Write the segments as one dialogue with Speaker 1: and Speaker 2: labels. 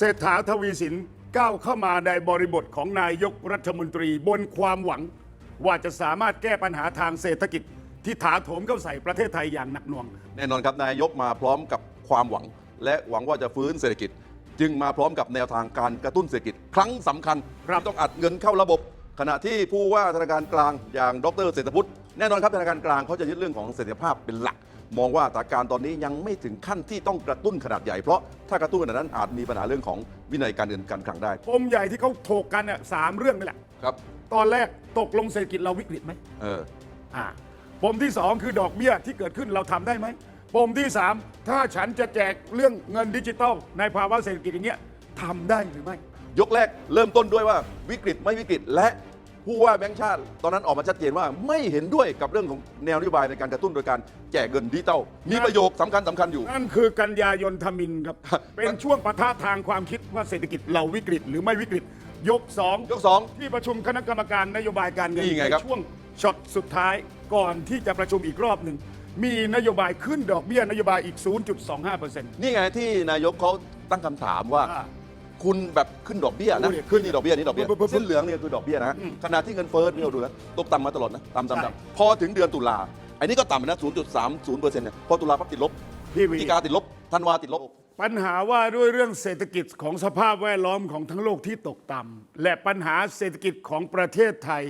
Speaker 1: เศรษฐาทวีสินก้าวเข้ามาในบริบทของนายกรัฐมนตรีบนความหวัง ว่าจะสามารถแก้ปัญหาทางเศรษฐกิจ ที่ถาโถมเข้าใส่ประเทศไทยอย่างหนักหน่วง
Speaker 2: แน่นอนครับนายกมาพร้อมกับความหวัง และหวังว่าจะฟื้นเศรษฐกิจ จึงมาพร้อมกับแนวทางการกระตุ้นเศรษฐกิจ ครั้งสำคัญ
Speaker 1: ครับ
Speaker 2: ที่ต้องอัดเงินเข้าระบบ ขณะที่ผู้ว่าธนาคารกลางอย่างดรเศรษฐพุทธแน่นอนครับธนาคารกลางเขาจะยึดเรื่องของเสถียรภาพเป็นหลัก มองว่าสถานการณ์ตอนนี้ยังไม่ถึงขั้นที่ต้องกระตุ้นขนาดใหญ่เพราะถ้ากระตุ้นขนาดนั้นอาจมีปัญหาเรื่องของวินัยการเงินการคลังได้
Speaker 1: ปมใหญ่ที่เขาถกกันน่ะสามเรื่องนี่แหละ
Speaker 2: ครับ
Speaker 1: ตอนแรกตกลงเศรษฐกิจเราวิกฤตไหม
Speaker 2: เออ
Speaker 1: อ่าปมที่สองคือดอกเบี้ยที่เกิดขึ้นเราทำได้ไหมปมที่สามถ้าฉันจะแจกเรื่องเงินดิจิตอลในภาวะเศรษฐกิจอย่างเงี้ยทำได้หรือไม่
Speaker 2: ยกแรกเริ่มต้นด้วยว่าวิกฤตไม่วิกฤตและผู้ว่าแบงค์ชาติ ตอนนั้นออกมาชัดเจนว่าไม่เห็นด้วยกับเรื่องของแนวนโยบายในการกระตุ้นโดยการแจกเงินดิจิตอลมีประโยคสำคัญสำคัญอยู่
Speaker 1: นั่นคือกันยายนทมินครับ
Speaker 2: ครับ
Speaker 1: เป็นช่วงปะทะทางความคิดว่าเศรษฐกิจเราวิกฤต หรือไม่วิกฤต ยกสอง
Speaker 2: ยกสอง
Speaker 1: ที่ประชุมคณะกรรมการนโยบายการเงิน
Speaker 2: นี่ไงครับ
Speaker 1: ในช่วงช็อตสุดท้ายก่อนที่จะประชุมอีกรอบหนึ่งมีนโยบายขึ้นดอกเบี้ยนโยบายอีก 0.25%
Speaker 2: นี่ไงที่นายกเขาตั้งคำถามว่า
Speaker 1: อ่า
Speaker 2: คุณแบบขึ้นดอกเบี้ยนะ
Speaker 1: โอ้ย
Speaker 2: ขึ้นนี่ดอกเบี้ยนี่ดอกเบี้ย
Speaker 1: ปุ๊บปุ๊บปุ๊บ
Speaker 2: เส้นเหลืองนี่คือดอกเบี้ยนะฮะขณะที่เงินเฟ้อนี่เราดูนะตกต่ำมาตลอดนะต่ำ
Speaker 1: ใช่
Speaker 2: ต่ำต่ำพอถึงเดือนตุลาอันนี้ก็ต่ำนะ0.30เปอร์เซ็นต์เนี่ยพอตุลาปั๊บติดลบ
Speaker 1: พี่วี
Speaker 2: พฤศจิกาติดลบธันวาติดลบ
Speaker 1: ปัญหาว่าด้วยเรื่องเศรษฐกิจของสภาพแวดล้อมของทั้งโลกที่ตกต่ำและปัญหาเศรษฐกิจของประเทศไทย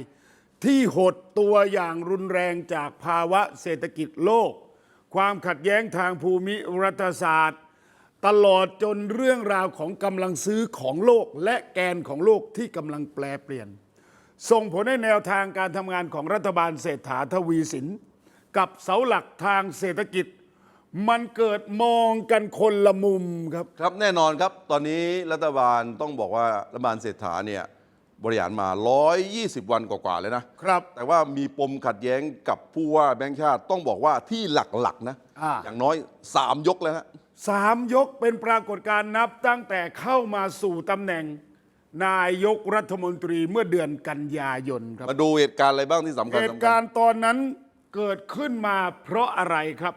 Speaker 1: ที่หดตัวอย่างรุนแรงจากภาวะเศรษฐกิจโลก ความขัดแย้งทางภูมิรัฐศาสตร์ ตลอดจนเรื่องราวของกำลังซื้อของโลกและแกนของโลกที่กำลังแปลเปลี่ยน ส่งผลให้แนวทางการทำงานของรัฐบาลเศรษฐาทวีสิน กับเสาหลักทางเศรษฐกิจ มันเกิดมองกันคนละมุมครับ
Speaker 2: ครับแน่นอนครับตอนนี้รัฐบาลต้องบอกว่ารัฐบาลเศรษฐาเนี่ยบริหารมา 120 วันกว่าๆเลยนะ
Speaker 1: ครับ
Speaker 2: แต่ว่ามีปมขัดแย้งกับผู้ว่าแบงค์ชาติต้องบอกว่าที่หลักๆนะ
Speaker 1: อ่า
Speaker 2: อย่างน้อย 3 ยกแล้วฮะ
Speaker 1: สามยกเป็นปรากฏการณ์นับตั้งแต่เข้ามาสู่ตำแหน่ง นายกรัฐมนตรีเมื่อเดือนกันยายนครับ
Speaker 2: มาดูเหตุการณ์อะไรบ้างที่สำคัญ
Speaker 1: เห
Speaker 2: สำ
Speaker 1: ตุ
Speaker 2: คั
Speaker 1: การ
Speaker 2: ญ
Speaker 1: ณ์ตอนนั้นเกิดขึ้นมาเพราะอะไรครับ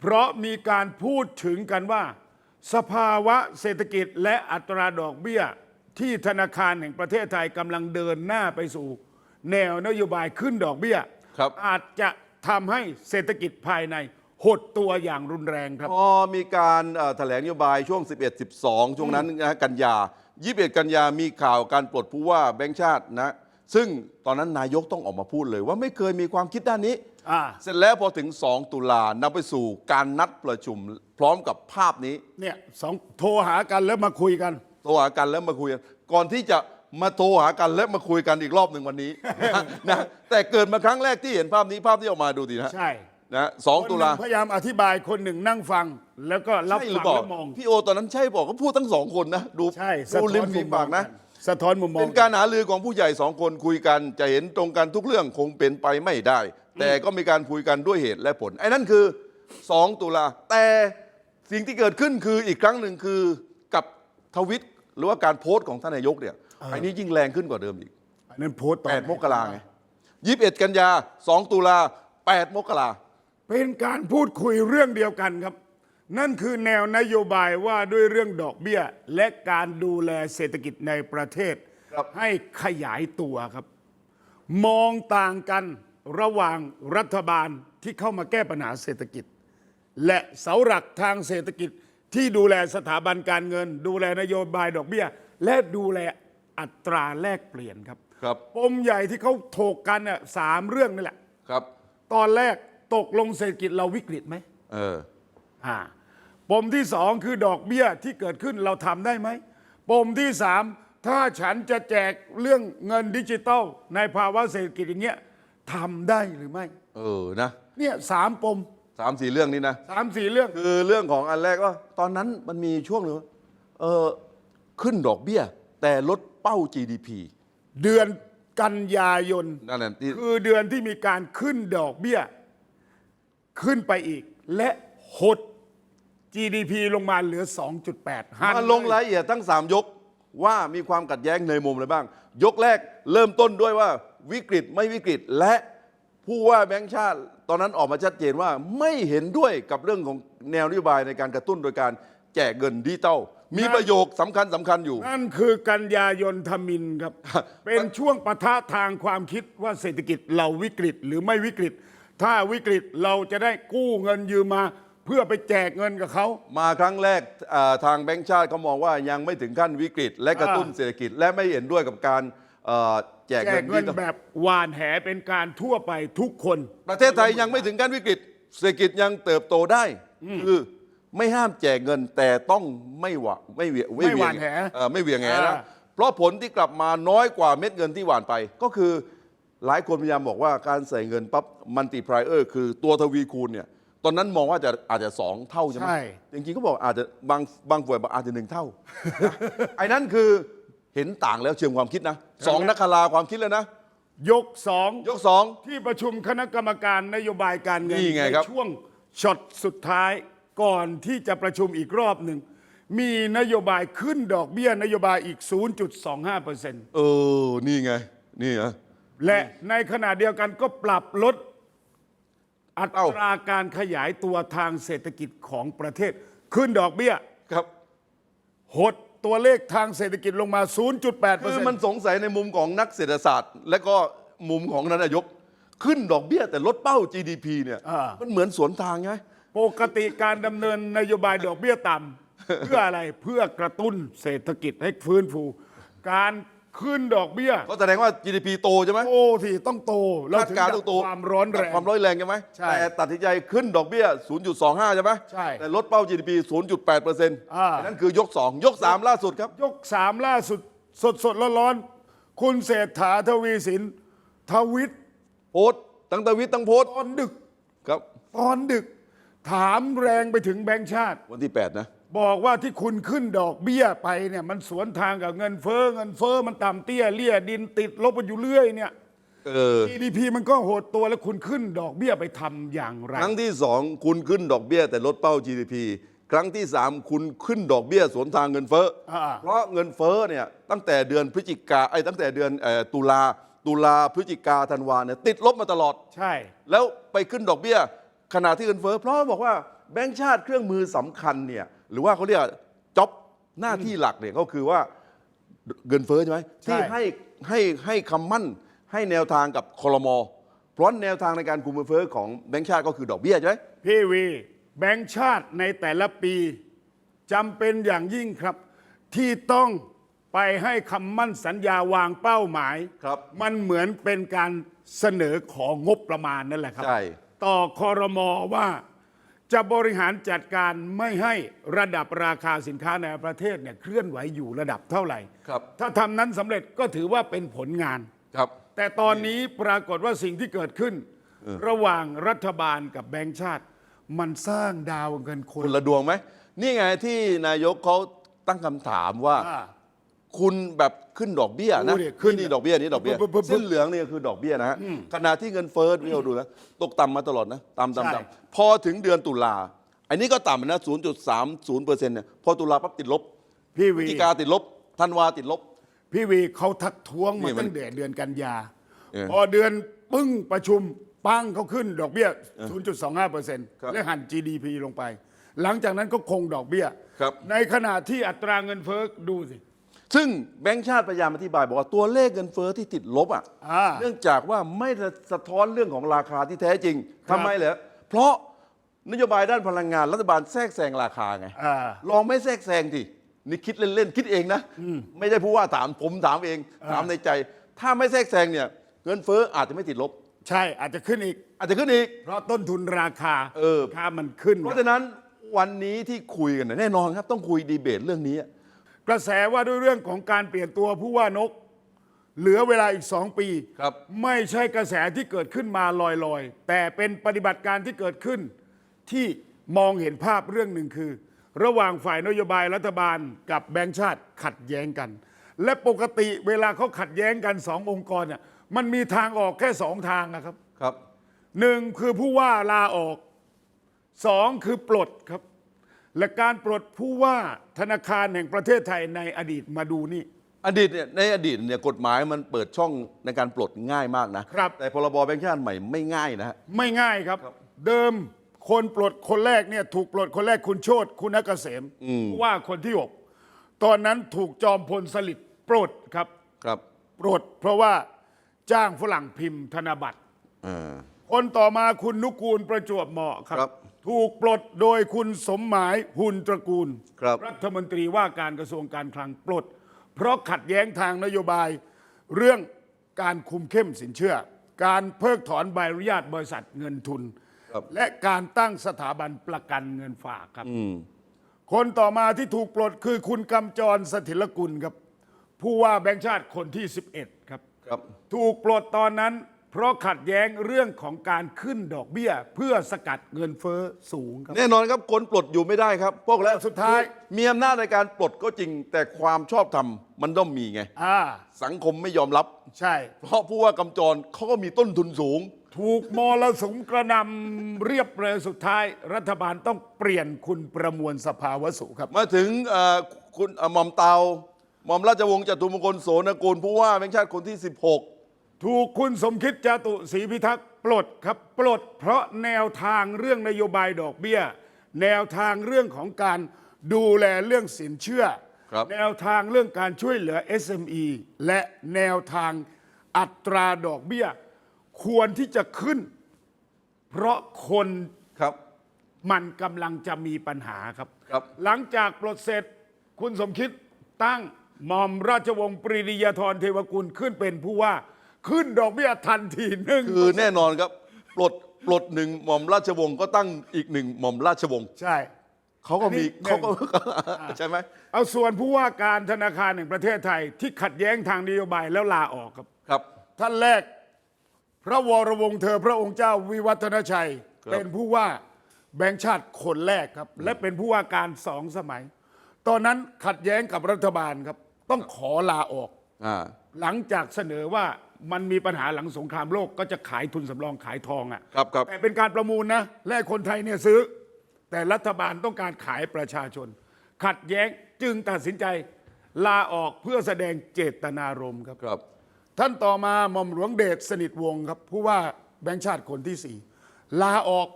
Speaker 1: เพราะมีการพูดถึงกันว่า สภาวะเศรษฐกิจและอัตราดอกเบี้ย ที่ธนาคารแห่งประเทศไทยกำลังเดินหน้าไปสู่ แนวนโยบายขึ้นดอกเบี้ย
Speaker 2: ครับ
Speaker 1: อาจจะทำให้เศรษฐกิจภายใน หดตัวอย่างรุนแรงครับ
Speaker 2: พอมีการเอ่อแถลงนโยบายช่วง 11 12 ช่วงนั้นนะฮะกันยา 21 กันยามีข่าวการปลดผู้ว่าแบงค์ชาตินะ ซึ่งตอนนั้นนายกต้องออกมาพูดเลยว่าไม่เคยมีความคิดด้านนี้
Speaker 1: อ่า
Speaker 2: เสร็จแล้วพอถึง 2 ตุลานำไปสู่การนัดประชุมพร้อมกับภาพนี้
Speaker 1: เนี่ยสองโทรหากันแล้วมาคุยกัน
Speaker 2: โทรหากันแล้วมาคุยกันก่อนที่จะมาโทรหากันและมาคุยกันอีกรอบหนึ่งวันนี้ นะแต่เกิดมาครั้งแรกที่เห็นภาพนี้ภาพที่ออกมาดูดีนะ
Speaker 1: ใช่
Speaker 2: นะสอง
Speaker 1: คนห
Speaker 2: ตุ
Speaker 1: นึ่
Speaker 2: ลา
Speaker 1: พยายามอธิบายคนหนึ่งนั่งฟัง แล้วก็รับ
Speaker 2: ใช่หรื
Speaker 1: ฟั
Speaker 2: องเปล่า
Speaker 1: แล้วมอง
Speaker 2: พี่โอตอนนั้นใช่บอกก็พูดทั้งสองคนนะ ดู
Speaker 1: ใช่สะ
Speaker 2: ดู
Speaker 1: ท้
Speaker 2: ริ
Speaker 1: อ
Speaker 2: ม
Speaker 1: น
Speaker 2: ฝี
Speaker 1: มุมม
Speaker 2: ปา
Speaker 1: อกง
Speaker 2: นะ
Speaker 1: สะท้อนมุมมอง
Speaker 2: เป็นการหารือของผู้ใหญ่สองคนคุยกันจะเห็นตรงกันทุกเรื่องคงเป็นไปไม่ได้ แต่ก็มีการคุยกันด้วยเหตุและผล ไอ้นั่นคือ 2 ตุลา แต่สิ่งที่เกิดขึ้นคืออีกครั้งหนึ่งคือกับทวิตหรือว่าการโพสต์ของท่านนายกเนี่ยไอ้นี้ยิ่งแรงขึ้นกว่าเดิมอีก
Speaker 1: อันนั้นโพสต์ตอน
Speaker 2: 8 มกราไง 21 กันยา 2 ตุลา 8 มกรา
Speaker 1: เป็นการพูดคุยเรื่องเดียวกันครับ นั่นคือแนวนโยบายว่าด้วยเรื่องดอกเบี้ย และการดูแลเศรษฐกิจในประเทศ ให้ขยายตัวครับ มองต่างกันระหว่างรัฐบาลที่เข้ามาแก้ปัญหาเศรษฐกิจ และเสาหลักทางเศรษฐกิจที่ดูแลสถาบันการเงิน ดูแลนโยบายดอกเบี้ย และดูแลอัตราแลกเปลี่ยนครับ
Speaker 2: ครับ
Speaker 1: ปมใหญ่ที่เขาถกกันน่ะสามเรื่องนี่แหละ
Speaker 2: ครับ
Speaker 1: ตอนแรก ตกลงเศรษฐกิจเราวิกฤตไหม
Speaker 2: เออ
Speaker 1: อ่าปมที่สองคือดอกเบี้ยที่เกิดขึ้นเราทำได้ไหมปมที่สามถ้าฉันจะแจกเรื่องเงินดิจิตอลในภาวะเศรษฐกิจอย่างเงี้ยทำได้หรือไม่
Speaker 2: เออนะ
Speaker 1: เนี่ยสามปม
Speaker 2: สามสี่เรื่องนี้นะ
Speaker 1: สามสี่เรื่อง
Speaker 2: คือเรื่องของอันแรกว่า ตอนนั้นมันมีช่วงหนึงว่าเออขึ้นดอกเบี้ย แต่ลดเป้า GDP
Speaker 1: เดือนกันยายน
Speaker 2: นั่นแหละที่
Speaker 1: คือเดือนที่มีการขึ้นดอกเบี้ย ขึ้นไปอีก และหด GDP ลงมาเหลือ 2.8หัน
Speaker 2: มาลงรายละเอียดทั้ง 3 ยกว่ามีความขัดแย้งในมุมอะไรบ้าง ยกแรกเริ่มต้นด้วยว่าวิกฤตไม่วิกฤตและผู้ว่าแบงค์ชาติ ตอนนั้นออกมาชัดเจนว่าไม่เห็นด้วยกับเรื่องของแนวนโยบายในการกระตุ้นโดยการแจกเงินดิจิตอลมีประโยคสำคัญสำคัญอยู่
Speaker 1: นั่นคือกันยายนทมินครับ เป็นช่วงปะทะทางความคิดว่าเศรษฐกิจเราวิกฤตหรือไม่วิกฤต ถ้าวิกฤตเราจะได้กู้เงินยืมมา เพื่อไปแจกเงินกับเขา
Speaker 2: มาครั้งแรกอ่าทางแบงก์ชาติเขามองว่ายังไม่ถึงขั้นวิกฤต และกระตุ้น
Speaker 1: อ่า
Speaker 2: เศรษฐกิจ และไม่เห็นด้วยกับการเอ่อแจก
Speaker 1: แจ
Speaker 2: เงิ
Speaker 1: ก
Speaker 2: น
Speaker 1: เงิน
Speaker 2: ที่
Speaker 1: แบบหวานแหเป็นการทั่วไปทุกคน
Speaker 2: ประเทศไทยยังไม่ถึงขั้นวิกฤต เศรษฐกิจยังเติบโตได้คือไม่ห้ามแจกเงินแต่ต้องไม่หวะไม่เหวีย
Speaker 1: ไม่หวานแห
Speaker 2: เอ่อไม่เหวียงแหนะ
Speaker 1: อ่า
Speaker 2: เพราะผลที่กลับมาน้อยกว่าเม็ดเงินที่หวานไป ก็คือ หลายคนพยายามบอกว่าการใส่เงินปั๊บมันติพรายเออร์คือตัวทวีคูณเนี่ยตอนนั้นมองว่าจะอาจจะสองเท่าใช่ไหม
Speaker 1: ใช่
Speaker 2: จริงๆก็บอกอาจจะบางบางฝ่ายบอกอาจจะหนึ่งเท่า ไอ้นั้นคือเห็นต่างแล้วเชิงความคิดนะสองนักคราความคิดแล้วนะ
Speaker 1: ยกสอง
Speaker 2: ยกสอง
Speaker 1: ที่ประชุมคณะกรรมการนโยบายการเงิน
Speaker 2: นี่ไงครับ
Speaker 1: ช่วงช็อตสุดท้ายก่อนที่จะประชุมอีกรอบหนึ่ง มีนโยบายขึ้นดอกเบี้ยนโยบายอีก 0.25%
Speaker 2: เออ นี่ไง นี่ฮะ
Speaker 1: และในขณะเดียวกันก็ปรับลด อัต
Speaker 2: เอ้า
Speaker 1: ราการขยายตัวทางเศรษฐกิจของประเทศ ขึ้นดอกเบี้ย
Speaker 2: ครับ
Speaker 1: หดตัวเลขทางเศรษฐกิจลงมา
Speaker 2: คือมัน
Speaker 1: 0.8%
Speaker 2: สงสัยในมุมของนักเศรษฐศาสตร์ และก็มุมของนายก ขึ้นดอกเบี้ยแต่ลดเป้า GDP เนี่ย
Speaker 1: อ่ามั
Speaker 2: มันเหมือนสวนทางไง
Speaker 1: ปกติการดำเนินนโยบายดอกเบี้ยต่ำเพื่ออะไรเพื่อกระตุ้นเศรษฐกิจให้ฟื้นฟู การ ขึ้นดอกเบี้ย
Speaker 2: ก็แสดงว่า GDP โตใช่ไหม
Speaker 1: โอ้ที่ต้องโตแล้ว
Speaker 2: คาด
Speaker 1: ถึง
Speaker 2: การณ์
Speaker 1: จะ
Speaker 2: ต้องโต
Speaker 1: ความร้อนแรง
Speaker 2: ความร้อนแรงใช่ไหม
Speaker 1: ใช่
Speaker 2: แต่ตัดสินใจขึ้นดอกเบี้ย 0.25 ใช่ไหม
Speaker 1: ใช่
Speaker 2: แต่ลดเป้า GDP 0.8เปอร์เซ็นต์
Speaker 1: อ่า
Speaker 2: นั่นคือยก 2 ยก 3 ล่าสุดครับ
Speaker 1: ยกสามล่าสุดสดสดๆร้อนๆคุณเศรษฐาทวีสิน ทวิต
Speaker 2: โพสต์ตั้งแต่วิทย์ตั้งโพสต์
Speaker 1: ตอนดึก
Speaker 2: ครับ
Speaker 1: ตอนดึก ถามแรงไปถึงแบงค์ชาติ
Speaker 2: วันที่ 8 นะ
Speaker 1: บอกว่าที่คุณขึ้นดอกเบี้ยไปเนี่ยมันสวนทางกับเงินเฟ้อเงินเฟ้อมันต่ำเตี้ยเลี่ยดินติดลบกันอยู่เรื่อยเนี่ย
Speaker 2: เออ
Speaker 1: GDP มันก็โหดตัวแล้วคุณขึ้นดอกเบี้ยไปทำอย่างไร
Speaker 2: ครั้งที่ 2 คุณขึ้นดอกเบี้ยแต่ลดเป้า GDP ครั้งที่ 3 คุณขึ้นดอกเบี้ยสวนทางเงินเฟ้ออา เพราะเงินเฟ้อเนี่ยตั้งแต่เดือนพฤศจิกาไอ้ยตั้งแต่เดือนเอ่อตุลาตุลาพฤศจิกาธันวาเนี่ยติดลบมาตลอด
Speaker 1: ใช่
Speaker 2: แล้วไปขึ้นดอกเบี้ยขณะที่เงินเฟ้อเพราะบอกว่าแบงก์ชาติเครื่องมือสำคัญเนี่ย หรือว่าเขาเรียกจ็อบหน้าที่หลักเนี่ยก็คือว่าเงินเฟ้อใช่ไหม
Speaker 1: ใช่
Speaker 2: ที่ให้ให้ให้คำมั่นให้แนวทางกับคอรมอเพราะแนวทางในการคุมเงินเฟ้อของแบงก์ชาติก็คือดอกเบี้ยใช่ไหม
Speaker 1: พี่วีแบงค์ชาติในแต่ละปีจำเป็นอย่างยิ่งครับ ที่ต้องไปให้คำมั่นสัญญาวางเป้าหมาย
Speaker 2: ครับ
Speaker 1: มันเหมือนเป็นการเสนอของงบประมาณนั่นแหละครับ
Speaker 2: ใช่
Speaker 1: ต่อคอรมอว่า จะบริหารจัดการไม่ให้ระดับราคาสินค้าในประเทศเนี่ยเคลื่อนไหวอยู่ระดับเท่าไหร่
Speaker 2: ครับ
Speaker 1: ถ้าทำนั้นสำเร็จก็ถือว่าเป็นผลงาน
Speaker 2: ครับ
Speaker 1: แต่ตอนนี้ปรากฏว่าสิ่งที่เกิดขึ้น ระหว่างรัฐบาลกับแบงก์ชาติ มันสร้างดาวเงินคน
Speaker 2: คนละดวงไหม นี่ไงที่นายกเขาตั้งคำถามว่า
Speaker 1: อ่า
Speaker 2: คุณแบบขึ้นดอกเบี้ยนะ
Speaker 1: ดูดิขึ้น
Speaker 2: นี่ดอกเบี้ยนี่ดอกเบี้ย
Speaker 1: ปุ๊บปุ๊บปุ๊บ
Speaker 2: เส้นเหลืองนี่คือดอกเบี้ยนะฮะขณะที่เงินเฟ้อที่เราดูนะตกต่ำมาตลอดนะต่ำ
Speaker 1: ใช่
Speaker 2: ต่ำต่ำพอถึงเดือนตุลาอันนี้ก็ต่ำนะ0.30เปอร์เซ็นต์เนี่ยพอตุลาปั๊บติดลบ
Speaker 1: พี่
Speaker 2: พฤศ
Speaker 1: วี
Speaker 2: จิกาติดลบธันวาติดลบ
Speaker 1: พี่วีเขาทักท้วง
Speaker 2: นี่
Speaker 1: มา
Speaker 2: มัน
Speaker 1: ตั้งแต่เดือนกันยา
Speaker 2: เออ
Speaker 1: พอเดือนปึ้งประชุมปังเขาขึ้นดอกเบี้ย0.25%
Speaker 2: ครับ
Speaker 1: และหัน GDP ลงไป หลังจากนั้นก็คงดอกเบี้ย
Speaker 2: ครับ
Speaker 1: ในขณะที่อัตราเงินเฟ้อดูสิ
Speaker 2: ซึ่งแบงก์ชาติพยายามอธิบายบอกว่าตัวเลขเงินเฟ้อที่ติดลบอะ
Speaker 1: อ่า
Speaker 2: เนื่องจากว่าไม่ได้สะท้อนเรื่องของราคาที่แท้จริง
Speaker 1: ครั
Speaker 2: ทำ
Speaker 1: บ
Speaker 2: ไมเหรอเพราะนโยบายด้านพลังงานรัฐบาลแทรกแซงราคาไง
Speaker 1: อ่า
Speaker 2: ลองไม่แทรกแซงทีนี่คิดเล่น ๆ คิดเองนะ ไม่ได้ผู้ว่าถามผมถามเอง ถามในใจ ถ้าไม่แทรกแซงเนี่ย เงินเฟ้ออาจจะไม่ติดลบ
Speaker 1: ใช่อาจจะขึ้นอีก
Speaker 2: อาจจะขึ้นอีก
Speaker 1: เพราะต้นทุนราคา
Speaker 2: เออ
Speaker 1: ค่ามันขึ้น
Speaker 2: เพราะฉะนั้นวันนี้ที่คุยกันเนี่ยแน่นอนครับ ต้องคุยดีเบตเรื่องนี้
Speaker 1: กระแสว่าด้วยเรื่องของการเปลี่ยนตัวผู้ว่านก เหลือเวลาอีกสองปี
Speaker 2: ครับ
Speaker 1: ไม่ใช่กระแสที่เกิดขึ้นมาลอยๆ แต่เป็นปฏิบัติการที่เกิดขึ้น ที่มองเห็นภาพเรื่องหนึ่งคือ ระหว่างฝ่ายนโยบายรัฐบาลกับแบงก์ชาติขัดแย้งกัน และปกติเวลาเขาขัดแย้งกันสององค์กรเนี่ยมันมีทางออกแค่สองทางนะครับ
Speaker 2: ครับ
Speaker 1: หนึ่งคือผู้ว่าลาออกสองคือปลดครับ และการปลดผู้ว่าธนาคารแห่งประเทศไทยในอดีตมาดูนี่
Speaker 2: อดีตเนี่ยในอดีตเนี่ยกฎหมายมันเปิดช่องในการปลดง่ายมากนะครับ แต่พรบแบงค์ชาติใหม่ไม่ง่ายนะฮะ
Speaker 1: ไม่ง่ายครับ เดิมคนปลดคนแรกเนี่ยถูกปลดคนแรกคุณโชตคุณนักเกษมผู้ว่าคนที่หกตอนนั้นถูกจอมพลสฤษดิ์ปลดครับ
Speaker 2: ครับ
Speaker 1: ปลดเพราะว่าจ้างฝรั่งพิมพ์ธนบัตร
Speaker 2: อ่า
Speaker 1: คนต่อมาคุณนุกูลประจวบเหมาะครั
Speaker 2: ครับ
Speaker 1: ถูกปลดโดยคุณสมหมายหุนตระกูล
Speaker 2: ครับ
Speaker 1: รัฐมนตรีว่าการกระทรวงการคลังปลด เพราะขัดแย้งทางนโยบาย เรื่องการคุมเข้มสินเชื่อ การเพิกถอนใบอนุญาตบริษัทเงินทุน
Speaker 2: ครับ
Speaker 1: และการตั้งสถาบันประกันเงินฝากครับ
Speaker 2: อืม
Speaker 1: คนต่อมาที่ถูกปลดคือคุณกำจรสถิรกุลครับ ผู้ว่าแบงค์ชาติคนที่ 11 ครับ
Speaker 2: ครับ
Speaker 1: ถูกปลดตอนนั้น เพราะขัดแย้งเรื่องของการขึ้นดอกเบี้ย เพื่อสกัดเงินเฟ้อสูงครับ
Speaker 2: แน่นอนครับคนปลดอยู่ไม่ได้ครับ พวกแล้ว
Speaker 1: สุดท้าย
Speaker 2: มีอำนาจในการปลดก็จริง แต่ความชอบธรรมมันต้องมีไง
Speaker 1: อ่า
Speaker 2: สังคมไม่ยอมรับ
Speaker 1: ใช่
Speaker 2: เพราะผู้ว่ากำจรเขาก็มีต้นทุนสูง
Speaker 1: ถูกมรสุมกระหนำเรียบเลยสุดท้าย รัฐบาลต้องเปลี่ยนคุณประมวลสภาวสุครับ
Speaker 2: มาถึงเอ่อคุณเอ่อหม่อมเตาหม่อมราชวงศ์จตุมงคลโสนกุลผู้ว่าแบงค์ชาติคนที่ 16
Speaker 1: ถูกคุณสมคิดจาตุศรีพิทักษ์ปลดครับปลดเพราะแนวทางเรื่องนโยบายดอกเบี้ย แนวทางเรื่องของการดูแลเรื่องสินเชื่อ
Speaker 2: ครับ
Speaker 1: แนวทางเรื่องการช่วยเหลือ SME และแนวทางอัตราดอกเบี้ย ควรที่จะขึ้น เพราะคน
Speaker 2: ครับ
Speaker 1: มันกำลังจะมีปัญหาครับ
Speaker 2: ครับ
Speaker 1: หลังจากปลดเสร็จคุณสมคิดตั้งหม่อมราชวงศ์ปรีดียาธรเทวกุลขึ้นเป็นผู้ว่า ขึ้นดอกเบี้ยทันทีหนึ่ง
Speaker 2: คือแน่นอนครับ ปลดปลดหนึ่งหม่อมราชวงศ์ก็ตั้งอีกหนึ่งหม่อมราชวงศ์
Speaker 1: ใช่
Speaker 2: เขาก็มี
Speaker 1: อันนี้
Speaker 2: เขาก็ใช่ไหม
Speaker 1: เอาส่วนผู้ว่าการธนาคารแห่งประเทศไทยที่ขัดแย้งทางนโยบายแล้วลาออกครับ
Speaker 2: ครับ
Speaker 1: ท่านแรก พระวรวงศ์เธอพระองค์เจ้าวิวัฒนชัย
Speaker 2: ครับ
Speaker 1: เป็นผู้ว่าแบงค์ชาติคนแรกครับ และเป็นผู้ว่าการสองสมัย ตอนนั้นขัดแย้งกับรัฐบาลครับ ต้องขอลาออก
Speaker 2: อ่า
Speaker 1: หลังจากเสนอว่า มันมีปัญหาหลังสงครามโลกก็จะขายทุนสำรองขายทองอะ
Speaker 2: ครับครับ
Speaker 1: แต่เป็นการประมูลนะ และคนไทยเนี่ยซื้อ แต่รัฐบาลต้องการขายประชาชน ขัดแย้งจึงตัดสินใจลาออกเพื่อแสดงเจตนารมณ์ครับ
Speaker 2: ครับ
Speaker 1: ท่านต่อมาหม่อมหลวงเดชสนิทวงศ์ครับผู้ว่าแบงค์ชาติคนที่สี่ลาออก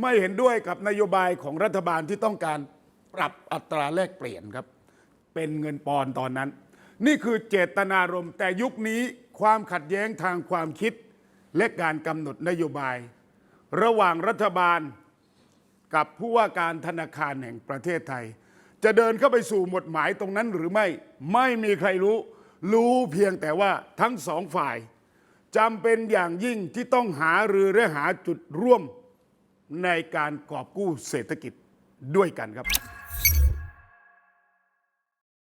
Speaker 1: ไม่เห็นด้วยกับนโยบายของรัฐบาลที่ต้องการปรับอัตราแลกเปลี่ยนครับ เป็นเงินปอนด์ตอนนั้น นี่คือเจตนารมณ์แต่ยุคนี้ ความขัดแย้งทางความคิดและการกำหนดนโยบาย ระหว่างรัฐบาลกับผู้ว่าการธนาคารแห่งประเทศไทย จะเดินเข้าไปสู่หมดหมายตรงนั้นหรือไม่ไม่มีใครรู้ รู้เพียงแต่ว่าทั้งสองฝ่ายจำเป็นอย่างยิ่งที่ต้องหารือและหาจุดร่วมในการกอบกู้เศรษฐกิจด้วยกันครับ